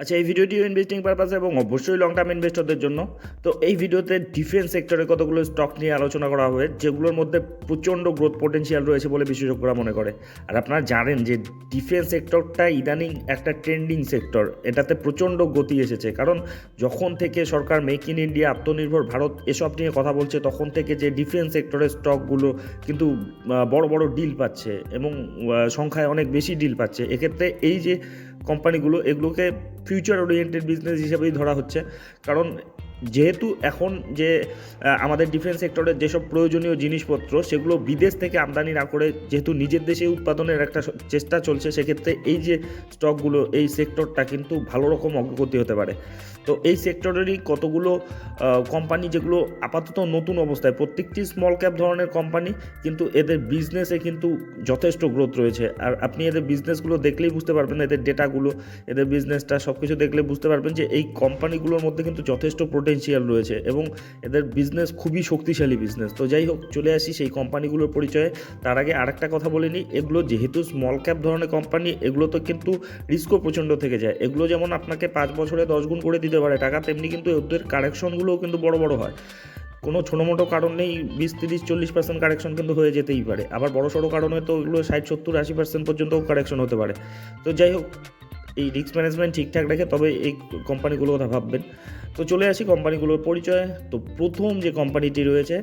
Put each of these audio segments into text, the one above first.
আচ্ছা এই ভিডিওটি ইনভেস্টিং পারপাস এবং অবশ্যই লং টার্ম ইনভেস্টরদের জন্য। তো এই ভিডিওতে ডিফেন্স সেক্টরে কতগুলো স্টক নিয়ে আলোচনা করা হবে যেগুলোর মধ্যে প্রচণ্ড গ্রোথ পটেনশিয়াল রয়েছে বলে বিশেষজ্ঞরা মনে করে। আর আপনারা জানেন যে ডিফেন্স সেক্টরটা ইদানিং একটা ট্রেন্ডিং সেক্টর এটাতে প্রচণ্ড গতি এসেছে। কারণ যখন থেকে সরকার মেক ইন ইন্ডিয়া আত্মনির্ভর ভারত এসব নিয়ে কথা বলছে, তখন থেকে যে ডিফেন্স সেক্টরের স্টকগুলো কিন্তু বড় বড় ডিল পাচ্ছে এবং সংখ্যায় অনেক বেশি ডিল পাচ্ছে। এক্ষেত্রে এই যে কোম্পানিগুলো এগুলোকে ফিউচার ওরিয়েন্টেড বিজনেস হিসেবেই ধরা হচ্ছে। কারণ যেহেতু এখন যে আমাদের ডিফেন্স সেক্টরের যেসব প্রয়োজনীয় জিনিসপত্র, সেগুলো বিদেশ থেকে আমদানি না করে যেহেতু নিজের দেশে উৎপাদনের একটা চেষ্টা চলছে, সেক্ষেত্রে এই যে স্টকগুলো এই সেক্টরটা কিন্তু ভালো রকম অগ্রগতি হতে পারে। তো এই সেক্টরেরই কতগুলো কোম্পানি যেগুলো আপাতত নতুন অবস্থায়, প্রত্যেকটি স্মল ক্যাপ ধরনের কোম্পানি কিন্তু এদের বিজনেসে কিন্তু যথেষ্ট গ্রোথ রয়েছে। আর আপনি এদের বিজনেসগুলো দেখলেই বুঝতে পারবেন, এদের ডেটাগুলো এদের বিজনেসটা সব কিছু দেখলে বুঝতে পারবেন যে, এই কোম্পানিগুলোর মধ্যে কিন্তু যথেষ্ট পোটেনশিয়াল রয়েছে এবং এদের বিজনেস খুবই শক্তিশালী বিজনেস তো যাই হোক, চলে আসি সেই কোম্পানিগুলোর পরিচয়ে। তার আগে আরেকটা কথা বলে নিই, এগুলো যেহেতু স্মল ক্যাপ ধরনের কোম্পানি এগুলো তো কিন্তু রিস্কও প্রচণ্ড থেকে যায়। এগুলো যেমন আপনাকে পাঁচ বছরে দশ গুণ করে দিতে পারে টাকা, তেমনি কিন্তু ওদের কারেকশনগুলোও কিন্তু বড় বড় হয়। কোনো ছোটো মোটো কারণ নেই, বিশ, তিরিশ, চল্লিশ পার্সেন্ট কারেকশন কিন্তু হয়ে যেতেই পারে। আবার বড় সড়ো কারণে তো ওগুলো ষাট, সত্তর, আশি পার্সেন্ট পর্যন্তও কারেকশন হতে পারে। তো যাই হোক এই রিস্ক ম্যানেজমেন্ট ঠিকঠাক রেখে তবে এই কোম্পানিগুলোর কথা ভাববেন। তো চলে আসি কোম্পানিগুলোর পরিচয়। তো প্রথম যে কোম্পানিটি রয়েছে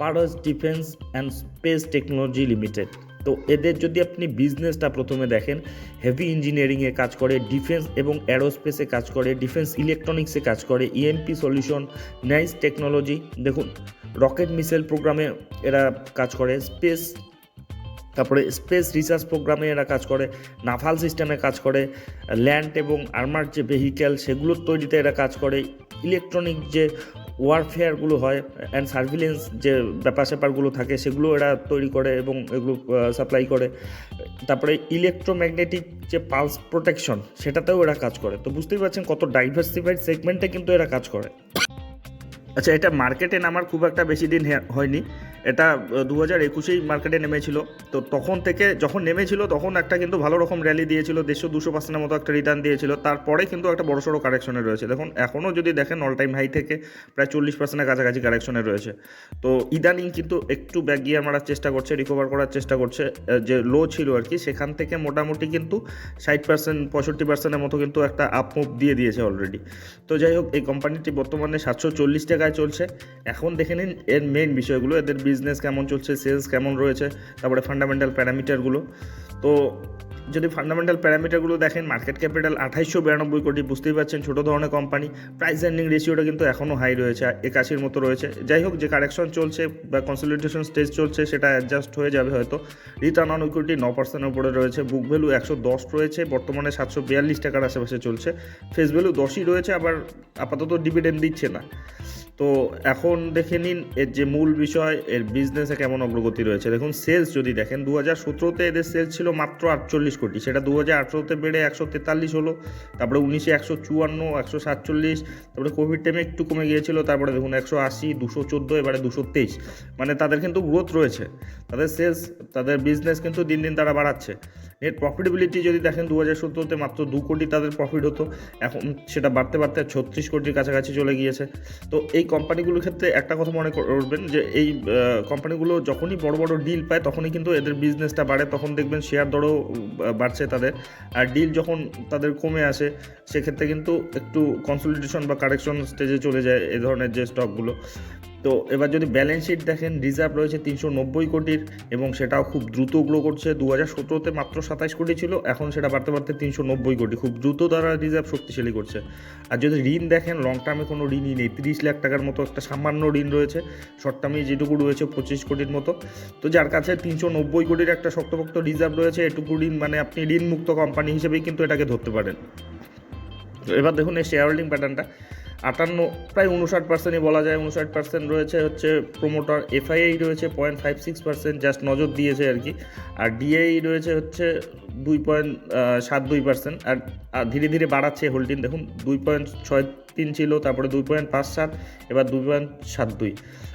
Paras defence and space technology limited তো এদের যদি আপনি বিজনেসটা প্রথমে দেখেন হেভি ইঞ্জিনিয়ারিংয়ে কাজ করে ডিফেন্স এবং অ্যারোস্পেসে কাজ করে ডিফেন্স ইলেকট্রনিক্সে কাজ করে ইএমপি সলিউশন নাইস টেকনোলজি দেখুন রকেট মিসাইল প্রোগ্রামে এরা কাজ করে স্পেস তারপরে স্পেস রিসার্চ প্রোগ্রামে এরা কাজ করে, নাফাল সিস্টেমে কাজ করে, ল্যান্ড এবং আর্মার যে ভেহিক্যাল সেগুলোর তৈরিতে এরা কাজ করে, ইলেকট্রনিক যে ওয়ারফেয়ারগুলো হয় অ্যান্ড সার্ভিলেন্স যে ব্যাপার স্যাপারগুলো থাকে সেগুলো এরা তৈরি করে এবং এগুলো সাপ্লাই করে। তারপরে ইলেকট্রোম্যাগনেটিক যে পালস প্রোটেকশন সেটাতেও এরা কাজ করে। তো বুঝতেই পারছেন কত ডাইভার্সিফাইড সেগমেন্টে কিন্তু এরা কাজ করে। আচ্ছা এটা মার্কেটে নামার খুব একটা বেশি দিন হয়নি। এটা দু হাজার একুশেই মার্কেটে নেমেছিল। তো তখন থেকে যখন নেমেছিল, তখন একটা কিন্তু ভালো রকম র্যালি দিয়েছিল, দেড়শো, দুশো পার্সেন্টের মতো একটা রিটার্ন দিয়েছিল। তারপরে কিন্তু একটা বড় সড়ো কারেকশনে রয়েছে। দেখুন এখনও যদি দেখেন অল টাইম হাই থেকে প্রায় চল্লিশ পার্সেন্টের কাছাকাছি কারেকশনে রয়েছে। তো ইদানিং কিন্তু একটু ব্যাক গিয়ার মারার চেষ্টা করছে রিকভার করার চেষ্টা করছে। যে লো ছিল আর কি, সেখান থেকে মোটামুটি কিন্তু ষাট পার্সেন্ট পঁয়ষট্টি পার্সেন্টের মতো কিন্তু একটা আপ মুভ দিয়ে দিয়েছে অলরেডি তো যাই হোক, এই কোম্পানিটি বর্তমানে সাতশো চল্লিশ টাকায় চলছে। এখন দেখে নিন, এর মেন বিষয়গুলো, এদের বিজনেস কেমন চলছে সেলস কেমন রয়েছে, তারপরে ফান্ডামেন্টাল প্যারামিটারগুলো তো যদি ফান্ডামেন্টাল প্যারামিটারগুলো দেখেন মার্কেট ক্যাপিটাল আঠাইশশো বিরানব্বই কোটি, বুঝতেই পারছেন ছোটো ধরনের কোম্পানি প্রাইস এন্ডিং রেশিওটা কিন্তু এখনও হাই রয়েছে, একাশির মতো রয়েছে। যাই হোক, যে কারেকশন চলছে বা কনসলিডেশন স্টেজ চলছে, সেটা অ্যাডজাস্ট হয়ে যাবে হয়তো। রিটার্ন অন ইকুইটি ন পার্সেন্টের উপরে রয়েছে বুক ভ্যালু একশো দশ রয়েছে, বর্তমানে সাতশো বিয়াল্লিশ টাকার আশেপাশে চলছে। ফেস ভ্যালু দশই রয়েছে, আবার আপাতত ডিভিডেন্ড দিচ্ছে না। তো এখন দেখে নিন এর যে মূল বিষয়, এর বিজনেসে কেমন অগ্রগতি রয়েছে। দেখুন সেলস যদি দেখেন দু হাজার সতেরোতে এদের সেলস ছিল মাত্র আটচল্লিশ কোটি। সেটা দু হাজার আঠেরোতে বেড়ে একশো তেতাল্লিশ হলো, তারপরে উনিশে একশো চুয়ান্ন, একশো সাতচল্লিশ, তারপরে কোভিড টাইমে একটু কমে গিয়েছিল, তারপরে দেখুন একশো আশি, দুশো চোদ্দ, এবারে দুশো তেইশ। মানে তাদের কিন্তু গ্রোথ রয়েছে। তাদের সেলস তাদের বিজনেস কিন্তু দিন দিন তারা বাড়াচ্ছে। নেট প্রফিটেবিলিটি যদি দেখেন দু হাজার সতেরোতে মাত্র দু কোটি তাদের প্রফিট হতো। এখন সেটা বাড়তে বাড়তে ছত্রিশ কোটির কাছাকাছি চলে গিয়েছে। তো এই কোম্পানিগুলোর ক্ষেত্রে একটা কথা মনে করবেন যে এই কোম্পানিগুলো যখনই বড় বড় ডিল পায় তখনই কিন্তু এদের বিজনেসটা বাড়ে। তখন দেখবেন শেয়ার দরও বাড়ছে তাদের। আর ডিল যখন তাদের কমে আসে, সেক্ষেত্রে কিন্তু একটু কনসলিডেশন বা কারেকশন স্টেজে চলে যায় এই ধরনের যে স্টকগুলো তো এবার যদি ব্যালেন্স শিট দেখেন রিজার্ভ রয়েছে তিনশো নব্বই কোটির এবং সেটাও খুব দ্রুত গ্রো করছে। দু হাজার সতেরোতে মাত্র সাতাশ কোটি ছিল, এখন সেটা বাড়তে বাড়তে তিনশো নব্বই কোটি। খুব দ্রুত তারা রিজার্ভ শক্তিশালী করছে। আর যদি ঋণ দেখেন লং টার্মে কোনো ঋণই নেই। তিরিশ লাখ টাকার মতো একটা সামান্য ঋণ রয়েছে। শর্ট টার্মে যেটুকু রয়েছে, পঁচিশ কোটির মতো। তো যার কাছে তিনশো নব্বই কোটির একটা শক্তপোক্ত রিজার্ভ রয়েছে, এটুকু ঋণ মানে আপনি ঋণমুক্ত কোম্পানি হিসেবেই কিন্তু এটাকে ধরতে পারেন। এবার দেখুন এই শেয়ার হোল্ডিং প্যাটার্নটা আটান্ন, প্রায় উনষাট পার্সেন্টই বলা যায়, উনষাট পার্সেন্ট রয়েছে হচ্ছে প্রোমোটার এফআইআই রয়েছে point five six percent just নজর দিয়েছে আর কি। আর ডিআই রয়েছে হচ্ছে দুই পয়েন্ট সাত দুই পার্সেন্ট আর ধীরে ধীরে বাড়াচ্ছে হোল্ডিং দেখুন, দুই পয়েন্ট ছয় তিন ছিল, তারপরে দুই পয়েন্ট পাঁচ সাত, এবার দুই পয়েন্ট সাত দুই।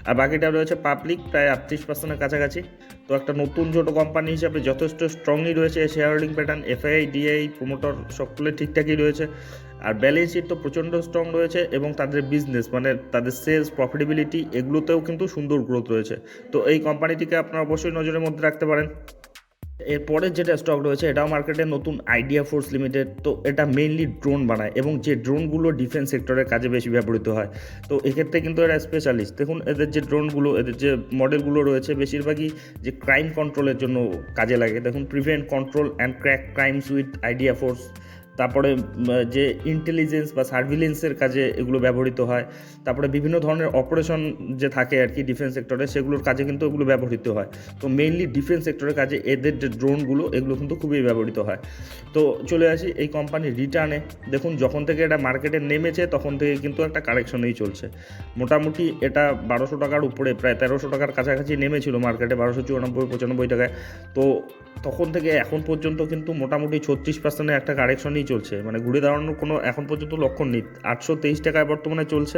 আর বাকিটা রয়েছে পাবলিক প্রায় আটত্রিশ পার্সেন্টের কাছাকাছি। তো একটা নতুন ছোটো কোম্পানি হিসাবে যথেষ্ট স্ট্রংই রয়েছে share holding pattern FII DII promoter সকলে ঠিকঠাকই রয়েছে। আর ব্যালেন্স শিট তো প্রচণ্ড স্ট্রং রয়েছে এবং তাদের বিজনেস মানে তাদের সেলস প্রফিটেবিলিটি এগুলোতেও কিন্তু সুন্দর গ্রোথ রয়েছে। তো এই কোম্পানিটিকে আপনারা অবশ্যই নজরের মধ্যে রাখতে পারেন। এরপরে যেটা স্টক রয়েছে, এটাও মার্কেটে নতুন আইডিয়া ফোর্স লিমিটেড তো এটা মেইনলি ড্রোন বানায় এবং যে ড্রোনগুলো ডিফেন্স সেক্টরের কাজে বেশি ব্যবহৃত হয়। তো এক্ষেত্রে কিন্তু এরা স্পেশালিস্ট দেখুন, এদের যে ড্রোনগুলো এদের যে মডেলগুলো রয়েছে, বেশিরভাগই যে ক্রাইম কন্ট্রোলের জন্য কাজে লাগে। দেখুন prevent control and crack crimes with idea force তারপরে যে ইন্টেলিজেন্স বা সার্ভিলেন্সের কাজে এগুলো ব্যবহৃত হয়, তারপরে বিভিন্ন ধরনের অপারেশন যে থাকে আর কি ডিফেন্স সেক্টরে সেগুলোর কাজে কিন্তু এগুলো ব্যবহৃত হয়। তো মেইনলি ডিফেন্স সেক্টরের কাজে এদের যে ড্রোনগুলো এগুলো কিন্তু খুবই ব্যবহৃত হয়। তো চলে আসি এই কোম্পানির রিটার্নে দেখুন, যখন থেকে এটা মার্কেটে নেমেছে, তখন থেকে কিন্তু একটা কারেকশনেই চলছে। মোটামুটি এটা বারোশো টাকার উপরে, প্রায় তেরোশো টাকার কাছাকাছি নেমেছিল মার্কেটে বারোশো চুরানব্বই, পঁচানব্বই টাকায়। তো তখন থেকে এখন পর্যন্ত কিন্তু মোটামুটি ছত্রিশ পার্সেন্টের একটা কারেকশনই চলছে। মানে ঘুরে দাঁড়ানোর কোনো এখন পর্যন্ত লক্ষণ নেই। আটশো তেইশ টাকায় বর্তমানে চলছে।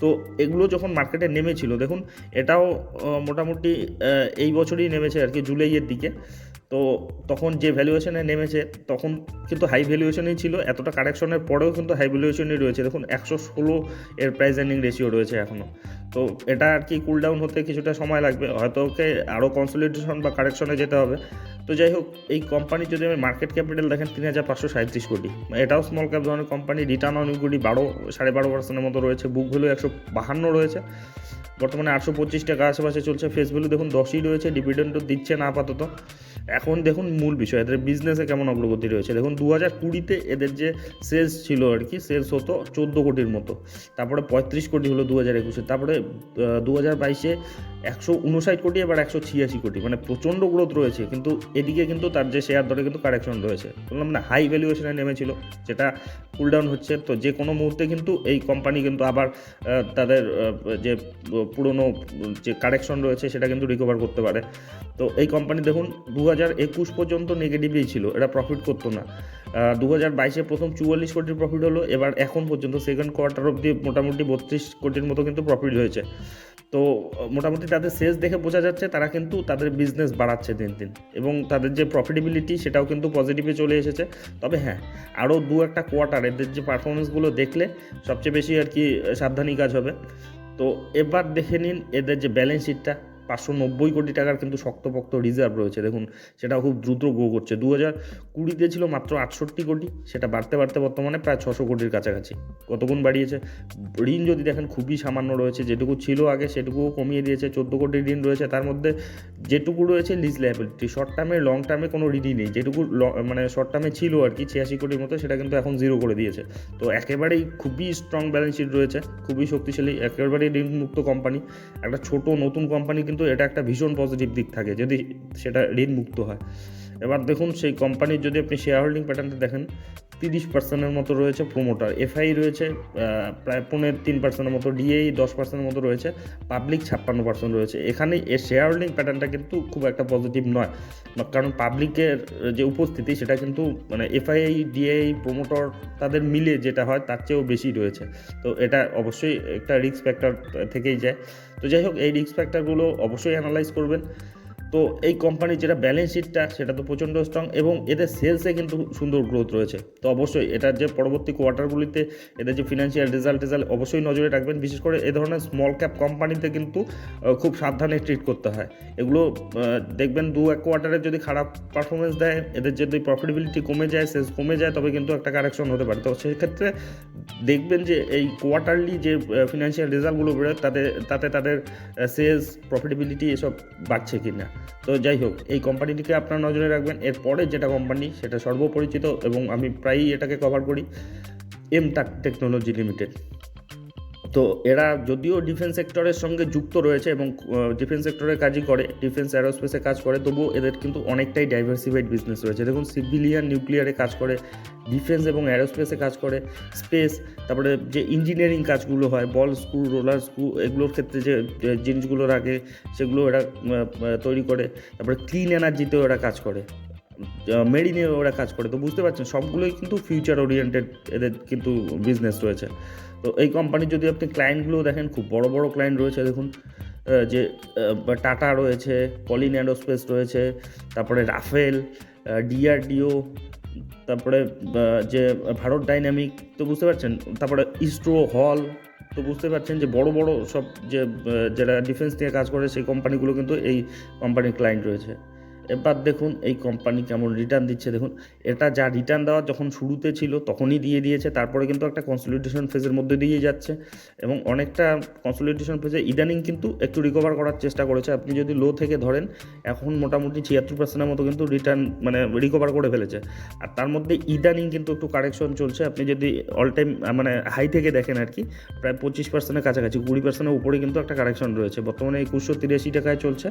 তো এগুলো যখন মার্কেটে নেমেছিল, দেখুন, এটাও মোটামুটি এই বছরই নেমেছে আর কি, জুলাইয়ের দিকে। তো তখন যে ভ্যালুয়েশনে নেমেছে, তখন কিন্তু হাই ভ্যালুয়েশনই ছিল। এতটা কারেকশনের পরেও কিন্তু হাই ভ্যালুয়েশনই রয়েছে। দেখুন, একশো ষোলো এর প্রাইস এর্নিং রেশিও রয়েছে এখনও তো এটা আর কি কুল ডাউন হতে কিছুটা সময় লাগবে। হয়তো ওকে আরও কনসলিডেশন বা কারেকশনে যেতে হবে। তো যাই হোক, এই কোম্পানি যদি আমি মার্কেট ক্যাপিটাল দেখেন তিন হাজার পাঁচশো সাঁত্রিশ কোটি। এটাও স্মল ক্যাপ ধরনের কোম্পানি রিটার্ন অন ইকুইটি বারো, সাড়ে বারো পার্সেন্টের মতো রয়েছে বুক ভ্যালু একশো বাহান্ন রয়েছে। বর্তমানে আটশো পঁচিশ টাকা আশেপাশে চলছে ফেস ভ্যালু দেখুন দশই রয়েছে ডিভিডেন্ডও দিচ্ছে না আপাতত। এখন দেখুন মূল বিষয়, এদের বিজনেসে কেমন অগ্রগতি রয়েছে? দেখুন দু হাজার কুড়িতে এদের যে সেলস ছিল আর কি সেলস হতো চোদ্দ কোটির মতো। তারপরে পঁয়ত্রিশ কোটি হলো দু হাজার একুশে, তারপরে দু হাজার বাইশে একশো উনষাট কোটি, এবার একশো ছিয়াশি কোটি। মানে প্রচণ্ড গ্রোথ রয়েছে, কিন্তু এদিকে কিন্তু তার যে শেয়ার দরে কিন্তু কারেকশন রয়েছে। বললাম না হাই ভ্যালুয়েশনে নেমেছিল, যেটা কুল ডাউন হচ্ছে। তো যে কোনো মুহূর্তে কিন্তু এই কোম্পানি কিন্তু আবার তাদের যে পুরনো যে কারেকশন রয়েছে, সেটা কিন্তু রিকভার করতে পারে। তো এই কোম্পানি দেখুন দু হাজার হাজার একুশ পর্যন্ত নেগেটিভই ছিল এটা প্রফিট করতো না। দু হাজার বাইশে প্রথম চুয়াল্লিশ কোটির প্রফিট হলো, এবার এখন পর্যন্ত সেকেন্ড কোয়ার্টার অবধি মোটামুটি বত্রিশ কোটির মতো কিন্তু প্রফিট হয়েছে। তো, মোটামুটি তাদের সেলস দেখে বোঝা যাচ্ছে, তারা কিন্তু তাদের বিজনেস বাড়াচ্ছে দিন দিন, এবং তাদের যে প্রফিটেবিলিটি সেটাও কিন্তু পজিটিভে চলে এসেছে। তবে হ্যাঁ আরও দু একটা কোয়ার্টার এদের যে পারফরমেন্সগুলো দেখলে সবচেয়ে বেশি আর কি সাবধানী কাজ হবে। তো, এবার দেখে নিন এদের যে ব্যালেন্স শিটটা পাঁচশো নব্বই কোটি টাকার কিন্তু শক্তপোক্ত রিজার্ভ রয়েছে। দেখুন, সেটা খুব দ্রুত গ্রো করছে। দু হাজার কুড়িতে ছিল মাত্র আটষট্টি কোটি, সেটা বাড়তে বাড়তে বর্তমানে প্রায় ছশো কোটির কাছাকাছি। কত গুণ বাড়িয়েছে? ঋণ যদি দেখেন, খুবই সামান্য রয়েছে। যেটুকু ছিল আগে, সেটুকুও কমিয়ে দিয়েছে। চোদ্দ কোটি ঋণ রয়েছে। তার মধ্যে যেটুকু রয়েছে লিজ লাইবিলিটি শর্ট টার্মে লং টার্মে কোনো ঋণই নেই। যেটুকু মানে শর্ট টার্মে ছিল আর কি, ছিয়াশি কোটির মতো, সেটা কিন্তু এখন জিরো করে দিয়েছে। তো একেবারেই খুবই স্ট্রং ব্যালেন্স শিট রয়েছে। খুবই শক্তিশালী, একেবারেই ঋণমুক্ত কোম্পানি একটা ছোট নতুন কোম্পানি কিন্তু এটা একটা ভীষণ পজিটিভ দিক থাকে যদি সেটা ঋণমুক্ত হয়। এবার দেখুন সেই কোম্পানির যদি আপনি শেয়ার হোল্ডিং প্যাটার্নটা দেখেন, তিরিশ পার্সেন্টের মতো রয়েছে প্রোমোটার এফআই রয়েছে প্রায় পনেরো তিন পার্সেন্টের মতো ডিএই দশ পার্সেন্টের মতো রয়েছে পাবলিক ছাপ্পান্ন পার্সেন্ট রয়েছে। এখানে এর শেয়ার হোল্ডিং প্যাটার্নটা কিন্তু খুব একটা পজিটিভ নয়। কারণ পাবলিকের যে উপস্থিতি, সেটা কিন্তু মানে এফআইআই ডিআই প্রোমোটর তাদের মিলে যেটা হয়, তার চেয়েও বেশি রয়েছে। তো এটা অবশ্যই একটা রিস্ক ফ্যাক্টর থেকেই যায়। তো যাই হোক, এই রিস্ক ফ্যাক্টরগুলো অবশ্যই অ্যানালাইজ করবেন। তো এই কোম্পানির যেটা ব্যালেন্স শিটটা সেটা তো প্রচণ্ড স্ট্রং এবং এদের সেলসে কিন্তু সুন্দর গ্রোথ রয়েছে। তো অবশ্যই এটার যে পরবর্তী কোয়ার্টারগুলিতে এদের যে ফিনান্সিয়াল রেজাল্ট রেজাল্ট অবশ্যই নজরে রাখবেন। বিশেষ করে এ ধরনের স্মল ক্যাপ কোম্পানিতে কিন্তু খুব সাবধানে ট্রিট করতে হয়। এগুলো দেখবেন দু এক কোয়ার্টারে যদি খারাপ পারফরমেন্স দেয়, এদের যদি প্রফিটেবিলিটি কমে যায় সেলস কমে যায়, তবে কিন্তু একটা কারেকশন হতে পারে। তো সেক্ষেত্রে দেখবেন যে এই কোয়ার্টারলি যে ফিনান্সিয়াল রেজাল্টগুলো বেরোয়, তাতে তাতে তাদের সেলস প্রফিটেবিলিটি এসব বাড়ছে কি না তো যাই হোক, এই কোম্পানিটিকে আপনার নজরে রাখবেন। এরপরে যেটা কোম্পানি সেটা সর্বপরিচিত এবং আমি প্রায়ই এটাকে কভার করি এম টাক টেকনোলজি লিমিটেড তো এরা যদিও ডিফেন্স সেক্টরের সঙ্গে যুক্ত রয়েছে এবং ডিফেন্স সেক্টরের কাজই করে ডিফেন্স অ্যারোস্পেসে কাজ করে, তবুও এদের কিন্তু অনেকটাই ডাইভার্সিফাইড বিজনেস রয়েছে। দেখুন সিভিলিয়ান নিউক্লিয়ারে কাজ করে ডিফেন্স এবং অ্যারোস্পেসে কাজ করে স্পেস তারপরে যে ইঞ্জিনিয়ারিং কাজগুলো হয় বল স্ক্রু রোলার স্ক্রু এগুলোর ক্ষেত্রে যে জিনিসগুলো রাখে সেগুলো এরা তৈরি করে, তারপরে ক্লিন এনার্জিতেও এরা কাজ করে। মেডি নিয়ে ওরা কাজ করে। তো বুঝতে পারছেন, সবগুলোই কিন্তু ফিউচার ওরিয়েন্টেড এদের কিন্তু বিজনেস রয়েছে। তো এই কোম্পানির যদি আপনি ক্লায়েন্টগুলো দেখেন, খুব বড় বড় ক্লায়েন্ট রয়েছে, দেখুন যে টাটা রয়েছে পলিন অ্যান্ডোস্পেস রয়েছে, তারপরে রাফেল ডিআরডিও তারপরে যে ভারত ডাইনামিক তো বুঝতে পারছেন, তারপরে ইস্ট্রো হল তো বুঝতে পারছেন যে বড় বড় সব যে যারা ডিফেন্স নিয়ে কাজ করে, সেই কোম্পানিগুলো কিন্তু এই কোম্পানির ক্লায়েন্ট রয়েছে। এবার দেখুন এই কোম্পানি কেমন রিটার্ন দিচ্ছে। দেখুন, এটা যা রিটার্ন দেওয়া যখন শুরুতে ছিল তখনই দিয়ে দিয়েছে। তারপরে কিন্তু একটা কনসলিডেশন ফেজের মধ্যে দিয়ে যাচ্ছে। এবং অনেকটা কনসলিডেশন ফেজে ইদানিং কিন্তু একটু রিকভার করার চেষ্টা করেছে। আপনি যদি লো থেকে ধরেন, এখন মোটামুটি ছিয়াত্তর পার্সেন্টের মতো কিন্তু রিটার্ন মানে রিকভার করে ফেলেছে। আর তার মধ্যে ইদানিং কিন্তু একটু কারেকশন চলছে। আপনি যদি অল টাইম মানে হাই থেকে দেখেন আর কি, প্রায় পঁচিশ পার্সেন্টের কাছাকাছি, কুড়ি পার্সেন্টের উপরে কিন্তু একটা কারেকশন রয়েছে। বর্তমানে একুশশো তিরাশি টাকায় চলছে।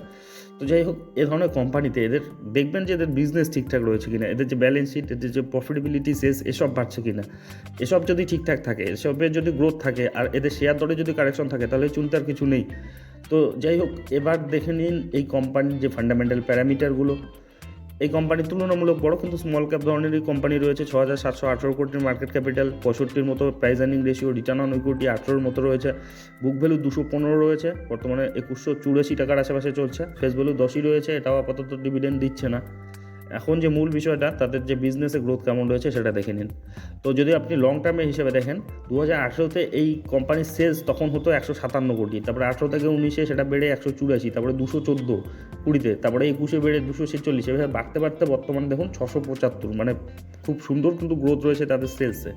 তো যাই হোক, এ ধরনের কোম্পানিতে এদের দেখবেন যে এদের বিজনেস ঠিকঠাক রয়েছে কিনা, এদের যে ব্যালেন্স শিট এদের যে প্রফিটেবিলিটি শেষ এসব বাড়ছে কিনা। এসব যদি ঠিকঠাক থাকে এসবের যদি গ্রোথ থাকে, আর এদের শেয়ার দরে যদি কারেকশন থাকে, তাহলে চিন্তার কিছু নেই। তো যাই হোক, এবার দেখে নিন এই কোম্পানির যে ফান্ডামেন্টাল প্যারামিটারগুলো এই কোম্পানি তুলনামূলক বড় কিন্তু স্মল ক্যাপ ধরনেরই কোম্পানি রয়েছে। ছ হাজার সাতশো আঠেরো কোটির মার্কেট ক্যাপিটাল পঁয়ষট্টির মতো price earning ratio return on equity আঠেরোর মতো রয়েছে। বুক ভ্যালু দুশো পনেরো রয়েছে। বর্তমানে একুশশো চুরাশি টাকার আশেপাশে চলছে। ফেস ভ্যালু দশই রয়েছে। এটাও আপাতত ডিভিডেন্ড দিচ্ছে না। এখন যে মূল বিষয়টা, তাদের যে বিজনেসে গ্রোথ কেমন রয়েছে সেটা দেখে নিন। তো যদি আপনি লং টার্মে হিসেবে দেখেন দু হাজার এই কোম্পানির সেলস তখন হতো একশো সাতান্ন কোটি, তারপরে আঠেরো থেকে উনিশে সেটা বেড়ে একশো চুরাশি, তারপরে দুশো চোদ্দ কুড়িতে, তারপরে একুশে বেড়ে দুশো ছেচল্লিশ এভাবে বাড়তে বাড়তে বর্তমানে দেখুন ছশো পঁচাত্তর মানে খুব সুন্দর কিন্তু গ্রোথ রয়েছে তাদের সেলসে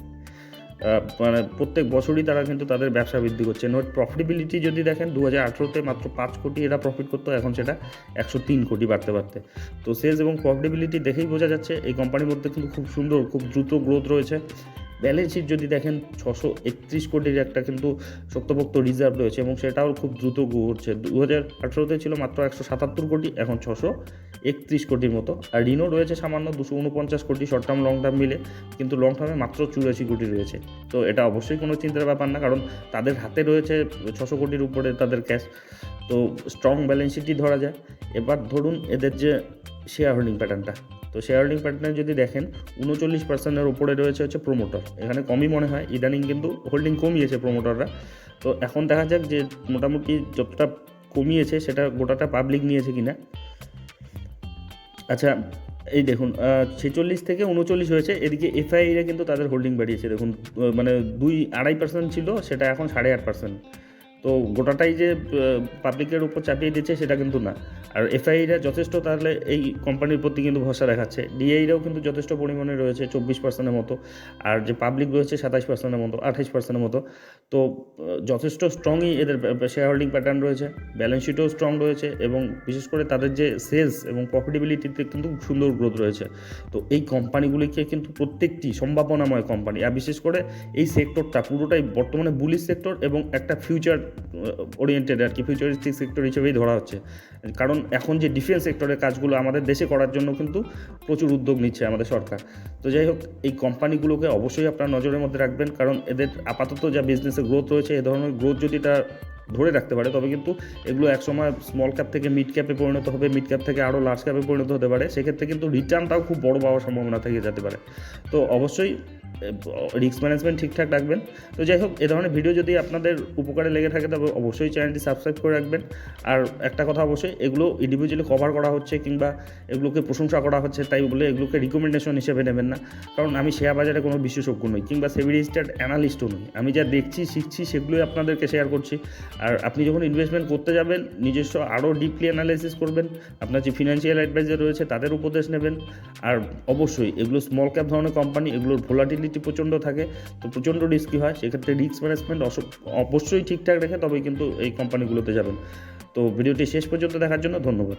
মানে প্রত্যেক বছরই তারা কিন্তু তাদের ব্যবসা বৃদ্ধি করছে। নোট প্রফিটেবিলিটি যদি দেখেন দু হাজার আঠেরোতে মাত্র পাঁচ কোটি এরা প্রফিট করতো, এখন সেটা একশো তিন কোটি বাড়তে বাড়তে। তো সেলস এবং প্রফিটেবিলিটি দেখেই বোঝা যাচ্ছে, এই কোম্পানির মধ্যে কিন্তু খুব সুন্দর, খুব দ্রুত গ্রোথ রয়েছে। ব্যালেন্স শিট যদি দেখেন, ছশো একত্রিশ কোটির একটা কিন্তু শক্তপোক্ত রিজার্ভ রয়েছে এবং সেটাও খুব দ্রুত করছে দু হাজার আঠেরোতে ছিল মাত্র একশো সাতাত্তর কোটি, এখন ছশো একত্রিশ কোটির মতো। আর ঋণও রয়েছে সামান্য দুশো উনপঞ্চাশ কোটি শর্ট টার্ম লং টার্ম মিলে, কিন্তু লং টার্মে মাত্র চুরাশি কোটি রয়েছে। তো এটা অবশ্যই কোনো চিন্তার ব্যাপার না, কারণ তাদের হাতে রয়েছে ছশো কোটির উপরে তাদের ক্যাশ তো স্ট্রং ব্যালেন্স শিটই ধরা যায় এবার ধরুন এদের যে শেয়ার হোল্ডিং প্যাটার্নটা তো শেয়ার হোল্ডিং প্যাটার্নে যদি দেখেন, উনচল্লিশ পার্সেন্টের উপরে রয়েছে হচ্ছে প্রোমোটার এখানে কমই মনে হয়, ইদানিং কিন্তু হোল্ডিং কমিয়েছে প্রোমোটাররা তো এখন দেখা যাক যে মোটামুটি যতটা কমিয়েছে সেটা গোটাটা পাবলিক নিয়েছে কিনা। আচ্ছা এই দেখুন ছেচল্লিশ থেকে উনচল্লিশ হয়েছে, এদিকে এফআইআইরা কিন্তু তাদের হোল্ডিং বাড়িয়েছে। দেখুন মানে দুই আড়াই পার্সেন্ট ছিল, সেটা এখন সাড়ে আট পার্সেন্ট তো গোটাটাই যে পাবলিকের উপর চাপিয়ে দিচ্ছে সেটা কিন্তু না। আর এফআইআইরা যথেষ্ট তাহলে এই কোম্পানির প্রতি কিন্তু ভরসা দেখাচ্ছে। ডিআইরাও কিন্তু যথেষ্ট পরিমাণে রয়েছে, চব্বিশ পার্সেন্টের মতো। আর যে পাবলিক রয়েছে, সাতাশ পার্সেন্টের মতো, আঠাশ পার্সেন্টের মতো। তো যথেষ্ট স্ট্রংই এদের শেয়ার হোল্ডিং প্যাটার্ন রয়েছে। ব্যালেন্স শিটও স্ট্রং রয়েছে এবং বিশেষ করে তাদের যে সেলস এবং প্রফিটেবিলিটিতে কিন্তু সুন্দর গ্রোথ রয়েছে। তো এই কোম্পানিগুলিকে কিন্তু প্রত্যেকটি সম্ভাবনাময় কোম্পানি আর বিশেষ করে এই সেক্টরটা পুরোটাই বর্তমানে বুলিশ সেক্টর এবং একটা ফিউচার ওরিয়েন্টেড আর কি ফিউচারিস্টিক সেক্টর হিসেবেই ধরা হচ্ছে। কারণ এখন যে ডিফেন্স সেক্টরের কাজগুলো আমাদের দেশে করার জন্য কিন্তু প্রচুর উদ্যোগ নিচ্ছে আমাদের সরকার। তো যাই হোক, এই কোম্পানিগুলোকে অবশ্যই আপনার নজরের মধ্যে রাখবেন, কারণ এদের আপাতত যা বিজনেসে গ্রোথ রয়েছে, এ ধরনের গ্রোথ যদি এটা ধরে রাখতে পারে, তবে কিন্তু এগুলো একসময় স্মল ক্যাপ থেকে মিড ক্যাপে পরিণত হবে মিড ক্যাপ থেকে আরও লার্জ ক্যাপে পরিণত হতে পারে। সেক্ষেত্রে কিন্তু রিটার্নটাও খুব বড় পাওয়ার সম্ভাবনা থেকে যেতে পারে। তো অবশ্যই রিস্ক ম্যানেজমেন্ট ঠিকঠাক রাখবেন। তো যাই হোক, এ ধরনের ভিডিও যদি আপনাদের উপকারে লেগে থাকে, তবে অবশ্যই চ্যানেলটি সাবস্ক্রাইব করে রাখবেন। আর একটা কথা অবশ্যই, এগুলো ইন্ডিভিজুয়ালি কভার করা হচ্ছে কিংবা এগুলোকে প্রশংসা করা হচ্ছে, তাই বলে এগুলোকে রিকমেন্ডেশন হিসেবে নেবেন না। কারণ আমি শেয়ার বাজারে কোনো বিশেষজ্ঞ নই, কিংবা সেভি রেজিস্টার্ড অ্যানালিস্টও নই। আমি যা দেখছি, শিখছি, সেগুলোই আপনাদেরকে শেয়ার করছি। আর আপনি যখন ইনভেস্টমেন্ট করতে যাবেন, নিজস্ব আরও ডিপলি অ্যানালাইসিস করবেন, আপনার যে ফিনান্সিয়াল অ্যাডভাইজার রয়েছে, তাদের উপদেশ নেবেন। আর অবশ্যই, এগুলো স্মল ক্যাপ ধরনের কোম্পানি এগুলোর ভোলাটিলিটি প্রচণ্ড থাকে, তো প্রচণ্ড রিস্কি হয়। সেক্ষেত্রে রিস্ক ম্যানেজমেন্ট অবশ্যই ঠিকঠাক রেখে তবেই কিন্তু এই কোম্পানিগুলোতে যাবেন। তো ভিডিওটি শেষ পর্যন্ত দেখার জন্য ধন্যবাদ।